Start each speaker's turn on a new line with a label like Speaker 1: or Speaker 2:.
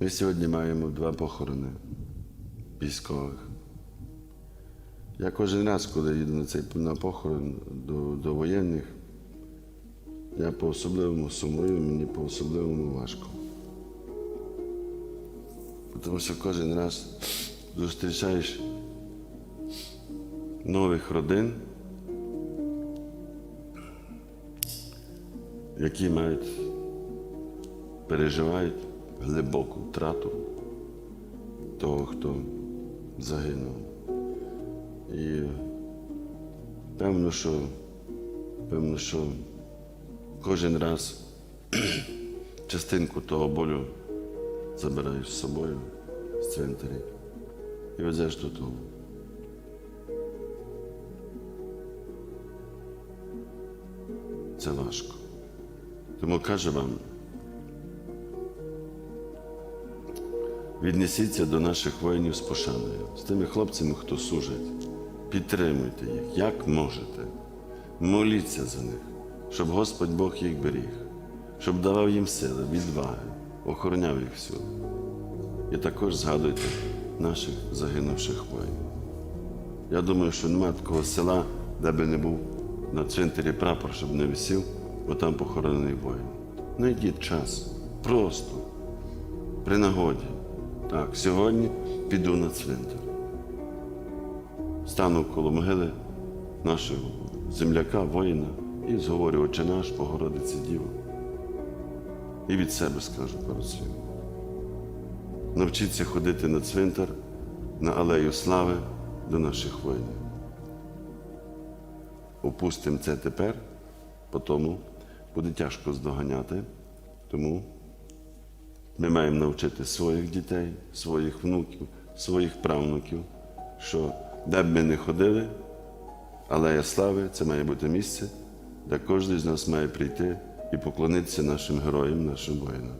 Speaker 1: Ми сьогодні маємо два похорони військових. Я кожен раз, коли їду на цей на похорон до, до воєнних, я по-особливому сумую, мені по-особливому важко. Тому що кожен раз зустрічаєш нових родин, які мають, переживають глибоку втрату того, хто загинув. І певно, що, певно, що кожен раз частинку того болю забираєш з собою з цвинтарі і везеш додому. Це важко. Тому кажу вам, віднесіться до наших воїнів з пошаною, з тими хлопцями, хто служить. Підтримуйте їх, як можете. Моліться за них, щоб Господь Бог їх беріг, щоб давав їм сили, відваги, охороняв їх всюди. І також згадуйте наших загинувших воїнів. Я думаю, що немає такого села, де би не був на цвинтарі прапор, щоб не висів, бо там похоронений воїн. Найдіть час. Просто. При нагоді. Так, сьогодні піду на цвинтар. Стану коло могили нашого земляка, воїна, і зговорю «Отче наш, Богородиці Діво. І від себе скажу перед своїм. Навчіться ходити на цвинтар, на алею слави до наших воїнів. Опустимо це тепер, тому буде тяжко здоганяти. Тому ми маємо навчити своїх дітей, своїх внуків, своїх правнуків, що де б ми не ходили, алея слави це має бути місце, де кожен з нас має прийти і поклонитися нашим героям, нашим воїнам.